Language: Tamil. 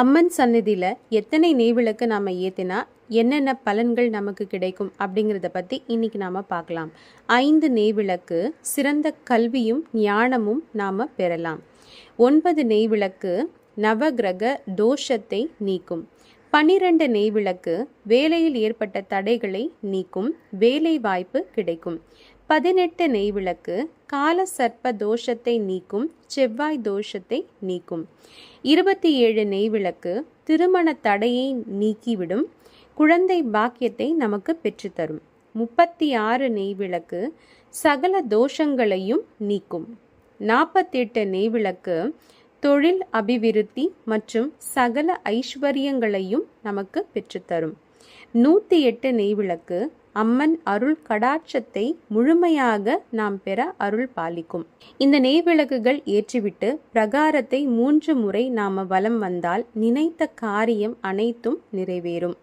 அம்மன் சந்நிதியில் எத்தனை நெய்விளக்கு நாம் ஏற்றினா என்னென்ன பலன்கள் நமக்கு கிடைக்கும் அப்படிங்கிறத பற்றி இன்னைக்கு நாம் பார்க்கலாம். ஐந்து நெய்விளக்கு சிறந்த கல்வியும் ஞானமும் நாம் பெறலாம். ஒன்பது நெய்விளக்கு நவகிரக தோஷத்தை நீக்கும். பன்னிரண்டு நெய்விளக்கு வேலையில் ஏற்பட்ட தடைகளை நீக்கும் வேலை வாய்ப்பு கிடைக்கும். பதினெட்டு நெய்விளக்கு கால சர்ப்ப தோஷத்தை நீக்கும் செவ்வாய் தோஷத்தை நீக்கும். இருபத்தி ஏழு நெய்விளக்கு திருமண தடையை நீக்கிவிடும் குழந்தை பாக்கியத்தை நமக்கு பெற்றுத்தரும். முப்பத்தி ஆறு நெய்விளக்கு சகல தோஷங்களையும் நீக்கும். நாற்பத்தெட்டு நெய்விளக்கு தொழில் அபிவிருத்தி மற்றும் சகல ஐஸ்வர்யங்களையும் நமக்கு பெற்றுத்தரும். நூற்றி எட்டு நெய்விளக்கு அம்மன் அருள் கடாட்சத்தை முழுமையாக நாம் பெற அருள் பாலிக்கும். இந்த நெய்விளக்குகள் ஏற்றிவிட்டு பிரகாரத்தை மூன்று முறை நாம வலம் வந்தால் நினைத்த காரியம் அனைத்தும் நிறைவேறும்.